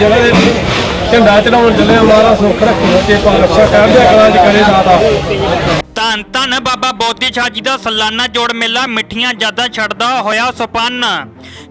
ਜਗ੍ਹਾ ਦੇ ਝੰਡਾ ਚੜਾਉਣ ਚੱਲੇ ਆ ਸੁੱਖ ਰੱਖੇ ਤੇ ਪਾਤਸ਼ਾਹ ਕਰਦੇ ਕਲਾ ਚ ਕਰੇ ਦਾਤਾ। ਧੰਨ ਧੰਨ ਬਾਬਾ ਬੋਧੀ ਸ਼ਾਹ ਜੀ ਦਾ ਸਾਲਾਨਾ ਜੋੜ ਮੇਲਾ, ਮਿੱਠੀਆਂ ਯਾਦਾਂ ਛੱਡਦਾ ਹੋਇਆ ਸੁਪੰਨ।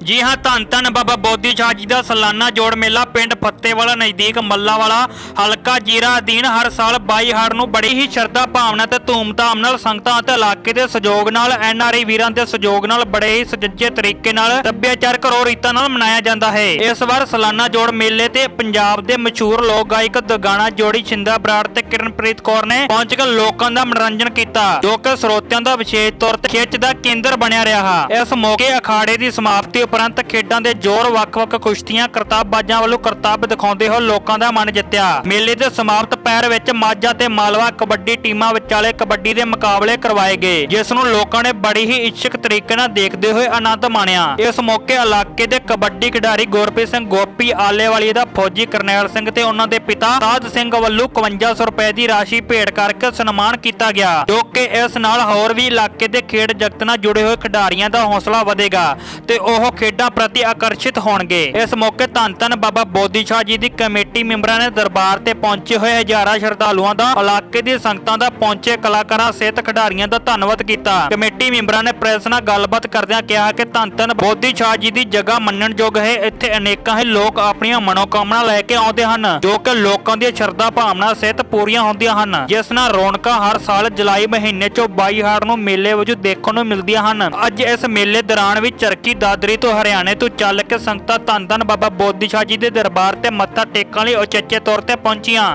ਜੀ ਹਾਂ, ਧੰਨ ਧੰਨ ਬਾਬਾ ਬੋਧੀ ਸ਼ਾਹ ਜੀ ਦਾ ਸਾਲਾਨਾ ਜੋੜ ਮੇਲਾ ਪਿੰਡ ਫੱਤੇਵਾਲਾ ਨਜ਼ਦੀਕ ਮੱਲਾਵਾਲਾ। ਹਲਕਾ ਜੀਰਾ ਅਧੀਨ ਹਰ ਸਾਲ 22 ਹਾੜ ਨੂੰ ਬੜੀ ਹੀ ਸ਼ਰਧਾ ਭਾਵਨਾ ਤੇ ਧੂਮਧਾਮ ਨਾਲ ਸੰਗਤਾਂ ਅਤੇ ਇਲਾਕੇ ਦੇ ਸਹਿਯੋਗ ਨਾਲ ਐਨਆਰਆਈ ਵੀਰਾਂ ਦੇ ਸਹਿਯੋਗ ਨਾਲ ਬੜੇ ਹੀ ਸੁਚੱਜੇ ਤਰੀਕੇ ਨਾਲ ਸੱਭਿਆਚਾਰਕ ਰੋ ਰੀਤਾਂ ਨਾਲ ਮਨਾਇਆ ਜਾਂਦਾ ਹੈ। ਇਸ ਵਾਰ ਸਾਲਾਨਾ ਜੋੜ ਮੇਲੇ ਤੇ ਪੰਜਾਬ ਦੇ ਮਸ਼ਹੂਰ ਲੋਕ ਗਾਇਕ ਦਗਾਣਾ ਜੋੜੀ ਛਿੰਦਾ ਬਰਾੜ ਤੇ ਕਿਰਨਪ੍ਰੀਤ ਕੌਰ ਨੇ ਪਹੁੰਚ ਕੇ ਲੋਕਾਂ ਦਾ ਮਨੋਰੰਜਨ ਕੀਤਾ, ਜੋ ਕਿ ਸਰੋਤਿਆਂ ਦਾ ਵਿਸ਼ੇਸ਼ ਤੌਰ ਤੇ ਖਿੱਚ ਦਾ ਕੇਂਦਰ ਬਣਿਆ ਰਿਹਾ। ਇਸ ਮੌਕੇ ਅਖਾੜੇ ਦੀ ਸਮਾਪਤੀ ਉਪਰੰਤ ਖੇਡਾਂ ਦੇ ਜ਼ੋਰ ਵੱਖ-ਵੱਖ ਕੁਸ਼ਤੀਆਂ ਕਰਤੱਵਬਾਜ਼ਾਂ ਵੱਲੋਂ ਕਰਤੱਵ ਦਿਖਾਉਂਦੇ ਹੋਏ ਲੋਕਾਂ ਦਾ ਮਨ ਜਿੱਤਿਆ। ਮੇਲੇ ਦੇ ਸਮਾਪਤ ਪੈਰ ਵਿੱਚ ਮਾਝਾ ਤੇ ਮਾਲਵਾ ਕਬੱਡੀ ਟੀਮਾਂ ਵਿਚਾਲੇ ਕਬੱਡੀ ਦੇ ਮੁਕਾਬਲੇ ਕਰਵਾਏ ਗਏ, ਜਿਸ ਨੂੰ ਲੋਕਾਂ ਨੇ ਬੜੀ ਹੀ ਇੱਛਕ ਤਰੀਕੇ ਨਾਲ ਦੇਖਦੇ ਹੋਏ ਆਨੰਦ ਮਾਣਿਆ। ਇਸ ਮੌਕੇ ਇਲਾਕੇ ਦੇ ਕਬੱਡੀ ਖਿਡਾਰੀ ਗੁਰਪ੍ਰੀਤ ਸਿੰਘ ਗੋਪੀ, ਆਲੇਵਾਲੀ ਦਾ ਫੌਜੀ ਕਰਨੈਲ ਸਿੰਘ ਤੇ ਉਹਨਾਂ ਦੇ ਪਿਤਾ ਰਾਜ ਸਿੰਘ ਵੱਲੋਂ 5100 ਰੁਪਏ ਦੀ ਰਾਸ਼ੀ ਭੇਟ ਕਰਕੇ ਸਨਮਾਨ ਕੀਤਾ ਗਿਆ, ਜੋ ਕਿ ਇਸ ਨਾਲ ਹੋਰ ਵੀ ਇਲਾਕੇ ਦੇ ਖੇਡ ਜਗਤ ਨਾਲ ਜੁੜੇ ਹੋਏ ਖਿਡਾਰੀਆਂ ਦਾ ਹੌਸਲਾ ਵਧੇਗਾ ਤੇ ਉਹ ਖੇਡਾਂ ਪ੍ਰਤੀ ਆਕਰਸ਼ਿਤ ਹੋਣਗੇ। ਇਸ ਮੌਕੇ ਧੰਨ ਧੰਨ ਬਾਬਾ ਬੋਧੀ ਸ਼ਾਹ ਜੀ ਦੀ ਕਮੇਟੀ ਮੈਂਬਰਾਂ ਨੇ ਦਰਬਾਰ ਤੇ ਪਹੁੰਚੇ ਹੋਏ ਹਜ਼ਾਰਾਂ ਸ਼ਰਧਾਲੂਆਂ ਦਾ, ਇਲਾਕੇ ਦੀ ਸੰਗਤਾਂ ਦਾ, ਪਹੁੰਚੇ ਕਲਾਕਾਰਾਂ, ਸਿਹਤ ਖਿਡਾਰੀਆਂ ਦਾ ਧੰਨਵਾਦ ਕੀਤਾ। ਕਮੇਟੀ ਮੈਂਬਰਾਂ ਨੇ ਪ੍ਰੈਸ ਨਾਲ ਗੱਲਬਾਤ ਕਰਦਿਆਂ ਕਿਹਾ ਕਿ ਧੰਨ ਧੰਨ ਬੋਧੀ ਸ਼ਾਹ ਜੀ ਦੀ ਜਗ੍ਹਾ ਮੰਨਣਯੋਗ ਹੈ। ਇੱਥੇ ਅਨੇਕਾਂ ਹੀ ਲੋਕ ਆਪਣੀਆਂ ਮਨੋਕਾਮਨਾ ਲੈ ਕੇ ਆਉਂਦੇ ਹਨ, ਜੋ ਕਿ ਲੋਕਾਂ ਦੀਆਂ ਸ਼ਰਧਾ ਭਾਵਨਾ ਸਿਹਤ ਪੂਰੀਆਂ ਹੁੰਦੀਆਂ ਹਨ, ਜਿਸ ਨਾਲ ਰੌਣਕਾਂ ਹਰ ਸਾਲ ਜੁਲਾਈ ਮਹੀਨੇ ਚੋਂ 22 ਹਾੜ ਨੂੰ ਮੇਲੇ ਵਜੋਂ ਦੇਖਣ ਨੂੰ ਮਿਲਦੀਆਂ ਹਨ। ਅੱਜ ਇਸ ਮੇਲੇ ਦੌਰਾਨ ਵੀ ਚਰਕੀ ਦਾਦਰੀ ਤੋਂ ਹਰਿਆਣੇ ਤੋਂ ਚੱਲ ਕੇ ਸੰਗਤਾਂ ਧੰਨ ਧੰਨ ਬਾਬਾ ਬੋਧੀ ਸ਼ਾਹ ਜੀ ਦੇ ਦਰਬਾਰ ਤੇ ਮੱਥਾ ਟੇਕਣ ਲਈ ਉਚੇਚੇ ਤੌਰ ਤੇ ਪਹੁੰਚੀਆਂ।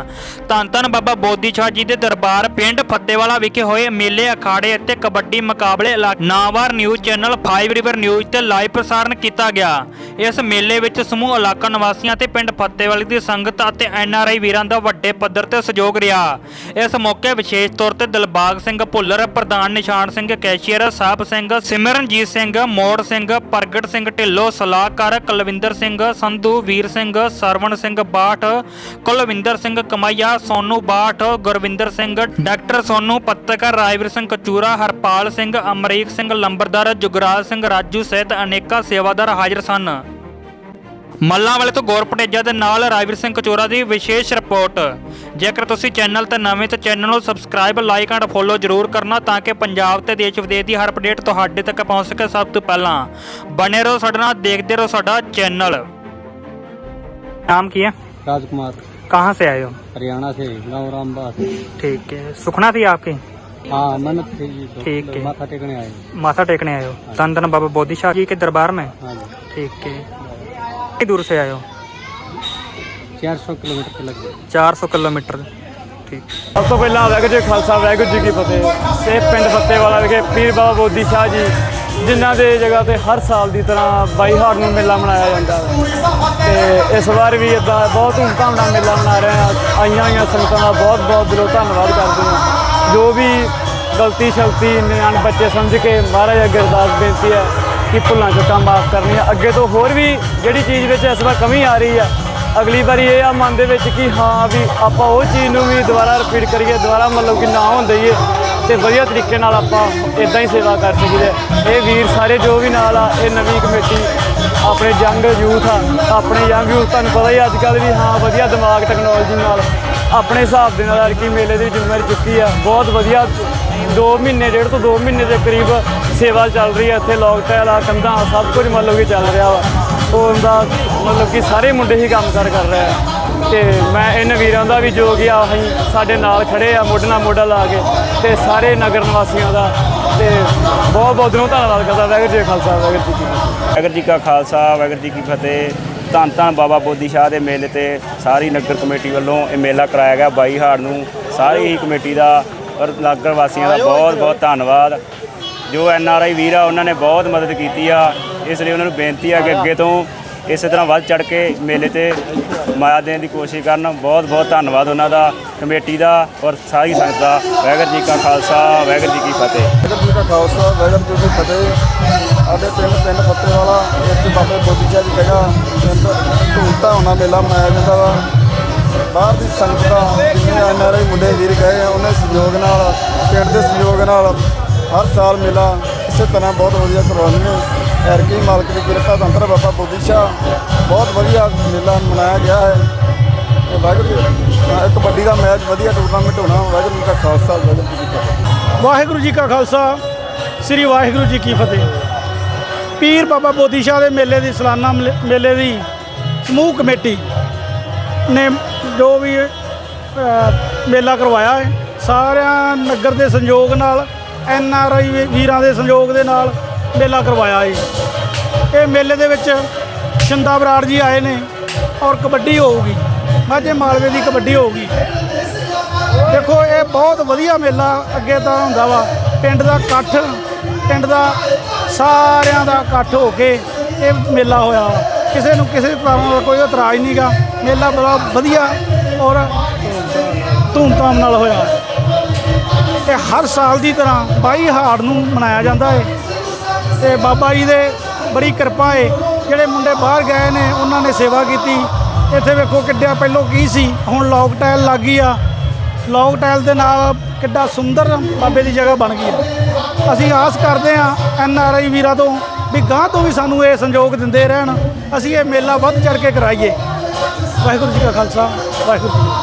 ਧੰਨ ਧੰਨ ਬਾਬਾ ਬੋਧੀ ਸ਼ਾਹ ਜੀ ਦੇ ਦਰਬਾਰ ਪਿੰਡ ਫੱਤੇਵਾਲਾ ਵਿਖੇ ਹੋਏ ਮੇਲੇ, ਅਖਾੜੇ ਅਤੇ ਕਬੱਡੀ ਮੁਕਾਬਲੇ ਨਾਵਾਰ ਨਿਊਜ਼ ਚੈਨਲ 5 ਰਿਵਰ ਨਿਊਜ਼ ਤੇ ਲਾਈਵ ਪ੍ਰਸਾਰਣ ਕੀਤਾ ਗਿਆ। ਇਸ ਮੇਲੇ ਵਿੱਚ ਸਮੂਹ ਇਲਾਕਾ ਨਿਵਾਸੀਆਂ ਤੇ ਪਿੰਡ ਫੱਤੇਵਾਲੀ ਦੀ ਸੰਗਤ ਅਤੇ ਐਨਆਰਆਈ ਵੀਰਾਂ ਦਾ ਵੱਡੇ ਪੱਧਰ ਤੇ ਸਹਿਯੋਗ ਰਿਹਾ। ਇਸ ਮੌਕੇ ਵਿਸ਼ੇਸ਼ ਤੌਰ ਤੇ ਦਿਲਬਾਗ ਸਿੰਘ ਭੁੱਲਰ, ਪ੍ਰਧਾਨ ਨਿਸ਼ਾਨ ਸਿੰਘ ਕੈਸ਼ੀਅਰ, ਸਾਹਿਬ ਸਿੰਘ, ਸਿਮਰਨਜੀਤ ਸਿੰਘ, ਮੋੜ ਸਿੰਘ, ਪ੍ਰਗਟ ਸਿੰਘ ਢਿੱਲੋਂ ਸਲਾਹਕਾਰ ਕੁਲਵਿੰਦਰ ਸਿੰਘ, ਸੰਧੂ ਵੀਰ ਸਿੰਘ, ਸਰਵਣ ਸਿੰਘ ਬਾਠ, ਕੁਲਵਿੰਦਰ ਸਿੰਘ ਕਮਾਈਆ, ਸੋਨੂ ਬਾਠ, ਗੁਰਵਿੰਦਰ ਸਿੰਘ, ਡਾਕਟਰ ਸੋਨੂ ਪੱਤਰਕਾਰ ਰਾਜਵੀਰ ਸਿੰਘ ਕਚੂਰਾ, ਹਰਪਾਲ ਸਿੰਘ, ਅਮਰੀਕ ਸਿੰਘ ਲੰਬਰਦਾਰ, ਜੁਗਰਾਜ ਸਿੰਘ ਰਾਜੂ ਸਹਿਤ ਅਨੇਕਾਂ ਸੇਵਾਦਾਰ ਹਾਜ਼ਰ ਸਨ। ਮੱਲਾਂ ਵਾਲੇ ਤੋਂ ਗੌਰ ਪਟੇਜਾ ਦੇ ਨਾਲ ਰਾਜਵੀਰ ਸਿੰਘ ਕਚੋਰਾ ਦੀ ਵਿਸ਼ੇਸ਼ ਰਿਪੋਰਟ ਜੇਕਰ ਤੁਸੀਂ ਚੈਨਲ ਤੇ ਨਵੇਂ ਤਾਂ ਚੈਨਲ ਨੂੰ ਸਬਸਕ੍ਰਾਈਬ ਲਾਈਕ ਐਂਡ ਫੋਲੋ ਜ਼ਰੂਰ ਕਰਨਾ ਤਾਂ ਕਿ ਪੰਜਾਬ ਤੇ ਦੇਸ਼ ਵਿਦੇਸ਼ ਦੀ ਹਰ ਅਪਡੇਟ ਤੁਹਾਡੇ ਤੱਕ ਪਹੁੰਚ ਸਕੇ ਸਭ ਤੋਂ ਪਹਿਲਾਂ ਬਣੇ ਰਹੋ ਸਾਡੇ ਨਾਲ ਦੇਖਦੇ ਰਹੋ ਸਾਡਾ ਚੈਨਲ ਨਾਮ ਕੀ ਹੈ राजकुमार कहाँ से आए हो हरियाणा से गाँव रामबाग ठीक है सुखना थी आपकी हाँ मन्नत थी जी तो ठीक है। माथा टेकने आए माथा टेकने आए हो धन धन बाबा बोधि शाह जी के दरबार में हाँ जी ठीक है कितनी दूर से आए हो चार सौ किलोमीटर के लग 400 किलोमीटर ठीक ਸਭ ਤੋਂ ਪਹਿਲਾਂ ਵਾਹਿਗੁਰੂ ਜੀ ਕਾ ਖਾਲਸਾ ਵਾਹਿਗੁਰੂ ਜੀ ਕੀ ਫਤਿਹ ਸੇ ਪਿੰਡ ਫਤਿਹਵਾਲਾ ਵਿਖੇ ਪੀਰ ਬਾਬਾ ਬੋਧੀ ਸ਼ਾਹ ਜੀ ਜਿਨ੍ਹਾਂ ਦੇ ਜਗ੍ਹਾ ਤੇ ਹਰ ਸਾਲ ਦੀ ਤਰ੍ਹਾਂ 22 ਹਾੜ ਨੂੰ ਮੇਲਾ ਮਨਾਇਆ ਜਾਂਦਾ ਹੈ ਤੇ ਇਸ ਵਾਰ ਵੀ ਇਦਾਂ ਬਹੁਤ ਧੂਮਧਾਮ ਨਾਲ ਮੇਲਾ ਮਨਾ ਰਹੇ ਹਾਂ ਆਈਆਂ ਹੋਈਆਂ ਸੰਗਤਾਂ ਦਾ ਬਹੁਤ ਬਹੁਤ ਦਿਲੋਂ ਧੰਨਵਾਦ ਕਰਦੇ ਹਾਂ ਜੋ ਵੀ ਗਲਤੀ ਸ਼ਲਤੀ ਨਿਆਣ ਬੱਚੇ ਸਮਝ ਕੇ ਮਹਾਰਾਜ ਅੱਗੇ ਅਰਦਾਸ ਬੇਨਤੀ ਹੈ ਕਿ ਭੁੱਲਾਂ ਚੁੱਕਾਂ ਮਾਫ ਕਰਨੀਆਂ। ਅੱਗੇ ਤੋਂ ਹੋਰ ਵੀ ਜਿਹੜੀ ਚੀਜ਼ ਵਿੱਚ ਇਸ ਵਾਰ ਕਮੀ ਆ ਰਹੀ ਆ, ਅਗਲੀ ਵਾਰੀ ਇਹ ਆ ਮਨ ਦੇ ਵਿੱਚ ਕਿ ਹਾਂ ਵੀ ਆਪਾਂ ਉਹ ਚੀਜ਼ ਨੂੰ ਵੀ ਦੁਬਾਰਾ ਰਿਪੀਟ ਕਰੀਏ, ਦੁਬਾਰਾ ਮਤਲਬ ਕਿ ਨਾ ਹੋਣ ਦਈਏ ਤੇ ਵਧੀਆ ਤਰੀਕੇ ਨਾਲ ਆਪਾਂ ਇਦਾਂ ਹੀ ਸੇਵਾ ਕਰ ਸਕੀਏ। ਇਹ ਵੀਰ ਸਾਰੇ ਜੋ ਵੀ ਨਾਲ ਆ, ਇਹ ਨਵੀਂ ਕਮੇਟੀ, ਆਪਣੇ ਯੰਗ ਯੂਥ ਆ, ਆਪਣੇ ਯੰਗ ਯੂਥ ਤੁਹਾਨੂੰ ਪਤਾ ਹੀ ਅੱਜ ਕੱਲ੍ਹ ਵੀ ਹਾਂ ਵਧੀਆ ਦਿਮਾਗ ਟੈਕਨੋਲੋਜੀ ਨਾਲ ਆਪਣੇ ਹਿਸਾਬ ਦੇ ਨਾਲ ਅਰਕੀ ਮੇਲੇ ਦੀ ਜ਼ਿੰਮੇਵਾਰੀ ਚੁੱਕੀ ਆ। ਬਹੁਤ ਵਧੀਆ 2 ਮਹੀਨੇ, ਡੇਢ ਤੋਂ 2 ਮਹੀਨੇ ਦੇ ਕਰੀਬ ਸੇਵਾ ਚੱਲ ਰਹੀ ਹੈ ਇੱਥੇ ਲੋਕ ਟਹਿਲਾ ਕੰਧਾਂ ਸਭ ਕੁਝ ਮਤਲਬ ਕਿ ਚੱਲ ਰਿਹਾ ਵਾ। ਉਹਦਾ ਮਤਲਬ ਕਿ ਸਾਰੇ ਮੁੰਡੇ ਹੀ ਕੰਮ ਕਰ ਕਰ ਰਹੇ ਆ। ਤੇ ਮੈਂ ਇਹਨਾਂ ਵੀਰਾਂ ਦਾ ਵੀ ਜੋ ਗਿਆ ਅਸੀਂ ਸਾਡੇ ਨਾਲ ਖੜੇ ਆ ਮੋਢੇ ਨਾਲ ਮੋਢਾ ਲਾ ਕੇ ਤੇ ਸਾਰੇ ਨਗਰ ਨਿਵਾਸੀਆਂ ਦਾ ਤੇ ਬਹੁਤ ਬਹੁਤ ਦਿਨੋਂ ਧੰਨਵਾਦ ਕਰਦਾ ਵਾਹਿਗੁਰੂ ਜੀ ਕਾ ਖਾਲਸਾ ਵਾਹਿਗੁਰੂ ਜੀ ਕੀ ਫਤਿਹ। ਵਾਹਿਗੁਰੂ ਜੀ ਕਾ ਖਾਲਸਾ ਵਾਹਿਗੁਰੂ ਜੀ ਕੀ ਫਤਿਹ। ਧੰਨ ਧੰਨ ਬਾਬਾ ਬੋਧੀ ਸ਼ਾਹ ਦੇ ਮੇਲੇ ਤੇ ਸਾਰੀ ਨਗਰ ਕਮੇਟੀ ਵੱਲੋਂ ਇਹ ਮੇਲਾ ਕਰਾਇਆ ਗਿਆ। 22 ਹਾੜ ਨੂੰ ਸਾਰੀ ਹੀ ਕਮੇਟੀ ਦਾ ਔਰ ਨਗਰ ਵਾਸੀਆਂ ਦਾ ਬਹੁਤ ਬਹੁਤ ਧੰਨਵਾਦ। ਜੋ ਐਨ ਆਰ ਆਈ ਵੀਰ ਆ, ਉਹਨਾਂ ਨੇ ਬਹੁਤ ਮਦਦ ਕੀਤੀ ਆ। ਇਸ ਲਈ ਉਹਨਾਂ ਨੂੰ ਬੇਨਤੀ ਆ ਕਿ ਅੱਗੇ ਤੋਂ ਇਸੇ ਤਰ੍ਹਾਂ ਵੱਧ ਚੜ ਕੇ ਮੇਲੇ ਤੇ ਮਾਇਆ ਦੇਣ ਦੀ ਕੋਸ਼ਿਸ਼ ਕਰਨ। ਬਹੁਤ ਬਹੁਤ ਧੰਨਵਾਦ ਉਹਨਾਂ ਦਾ, ਕਮੇਟੀ ਦਾ ਔਰ ਸਾਰੀ ਸੰਗਤ ਦਾ। ਵਾਹਿਗੁਰੂ ਜੀ ਕਾ ਖਾਲਸਾ, ਵਾਹਿਗੁਰੂ ਜੀ ਕੀ ਫਤਿਹ। ਵਾਹਿਗੁਰੂ ਜੀ ਕਾ ਖਾਲਸਾ, ਵਾਹਿਗੁਰੂ ਜੀ ਕੀ ਫਤਿਹ। ਸਾਡੇ ਪਿੰਡ ਪਿੰਡ ਫੱਤੇਵਾਲਾ ਇੱਥੇ ਬਾਬੇ ਬੋਧੀ ਦੀ ਜਗ੍ਹਾ ਪਿੰਡ ਧੂਮਧਾਮ ਹੋਣਾ ਮੇਲਾ ਮਨਾਇਆ ਜਾਂਦਾ ਵਾ। ਬਾਹਰ ਦੀ ਸੰਗਤ ਦਾ ਜਿੰਨੇ ਐਨ ਆਰ ਆਈ ਮੁੰਡੇ, ਵੀਰ ਗਏ ਆ, ਉਹਨਾਂ ਸਹਿਯੋਗ ਨਾਲ, ਪਿੰਡ ਦੇ ਸਹਿਯੋਗ ਨਾਲ ਹਰ ਸਾਲ ਮੇਲਾ ਇਸੇ ਤਰ੍ਹਾਂ ਬਹੁਤ ਵਧੀਆ ਕਰਵਾਉਂਦੇ ਨੇ ਐਰਕੀ ਮਾਲਕ ਦੀ ਕਿਰਪਾ ਧੰਦਰ ਬਾਬਾ ਬੋਦੀ ਸ਼ਾਹ ਬਹੁਤ ਵਧੀਆ ਮੇਲਾ ਮਨਾਇਆ ਗਿਆ ਹੈ। ਤੇ ਵਾਹਿਗੁਰੂ ਜੀ, ਕਬੱਡੀ ਦਾ ਮੈਚ ਵਧੀਆ ਟੂਰਨਾਮੈਂਟ ਹੋਣਾ ਵਾਹਿਗੁਰੂ ਜੀ ਦਾ ਖਾਲਸਾ ਵਾਹਿਗੁਰੂ ਜੀ ਕੀ ਫਤਿਹ। ਵਾਹਿਗੁਰੂ ਜੀ ਕਾ ਖਾਲਸਾ ਸ੍ਰੀ ਵਾਹਿਗੁਰੂ ਜੀ ਕੀ ਫਤਿਹ। ਪੀਰ ਬਾਬਾ ਬੋਧੀ ਸ਼ਾਹ ਦੇ ਮੇਲੇ ਦੀ ਸਾਲਾਨਾ ਮਲੇ- ਮੇਲੇ ਦੀ ਸਮੂਹ ਕਮੇਟੀ ਨੇ ਜੋ ਵੀ ਮੇਲਾ ਕਰਵਾਇਆ ਹੈ ਸਾਰਿਆਂ ਨਗਰ ਦੇ ਸੰਯੋਗ ਨਾਲ ਐਨ ਆਰ ਆਈ ਵੀਰਾਂ ਦੇ ਸੰਯੋਗ ਦੇ ਨਾਲ ਮੇਲਾ ਕਰਵਾਇਆ ਏ ਇਹ ਮੇਲੇ ਦੇ ਵਿੱਚ ਸ਼ਿੰਦਾ ਬਰਾੜ ਜੀ ਆਏ ਨੇ ਔਰ ਕਬੱਡੀ ਹੋਊਗੀ। ਮਾਝੇ ਮਾਲਵੇ ਦੀ ਕਬੱਡੀ ਹੋਊਗੀ। ਦੇਖੋ, ਇਹ ਬਹੁਤ ਵਧੀਆ ਮੇਲਾ ਅੱਗੇ ਤਾਂ ਹੁੰਦਾ ਵਾ। ਪਿੰਡ ਦਾ ਇਕੱਠ, ਪਿੰਡ ਦਾ ਸਾਰਿਆਂ ਦਾ ਇਕੱਠ ਹੋ ਕੇ ਇਹ ਮੇਲਾ ਹੋਇਆ ਵਾ। ਕਿਸੇ ਨੂੰ ਕਿਸੇ ਤਰ੍ਹਾਂ ਦਾ ਕੋਈ ਇਤਰਾਜ਼ ਨਹੀਂਗਾ ਮੇਲਾ ਬੜਾ ਵਧੀਆ ਔਰ ਧੂਮਧਾਮ ਨਾਲ ਹੋਇਆ। ਤੇ ਹਰ ਸਾਲ ਦੀ ਤਰ੍ਹਾਂ 22 ਹਾੜ ਨੂੰ ਮਨਾਇਆ ਜਾਂਦਾ ਹੈ ਤੇ ਬਾਬਾ ਜੀ ਦੇ ਬੜੀ ਕਿਰਪਾ ਹੈ ਜਿਹੜੇ ਮੁੰਡੇ ਬਾਹਰ ਗਏ ਨੇ, ਉਹਨਾਂ ਨੇ ਸੇਵਾ ਕੀਤੀ। ਇੱਥੇ ਵੇਖੋ ਕਿੱਡਿਆ ਪਹਿਲੋਂ ਕੀ ਸੀ। ਹੁਣ ਲੌਕ ਟਾਇਲ ਲੱਗ ਗਈ ਆ। ਲੌਕ ਟਾਇਲ ਦੇ ਨਾਲ ਕਿੱਡਾ ਸੁੰਦਰ ਬਾਬੇ ਦੀ ਜਗ੍ਹਾ ਬਣ ਗਈ ਆ। ਅਸੀਂ ਆਸ ਕਰਦੇ ਆ ਐਨ ਆਰ ਆਈ ਵੀਰਾਂ ਤੋਂ ਵੀ ਗਾਂ ਤੋਂ ਵੀ ਸਾਨੂੰ ਇਹ ਸੰਯੋਗ ਦਿੰਦੇ ਰਹਿਣ। ਅਸੀਂ ਇਹ ਮੇਲਾ ਵੱਧ ਚੜ ਕੇ ਕਰਾਈਏ। ਵਾਹਿਗੁਰੂ ਜੀ ਕਾ ਖਾਲਸਾ, ਵਾਹਿਗੁਰੂ ਜੀ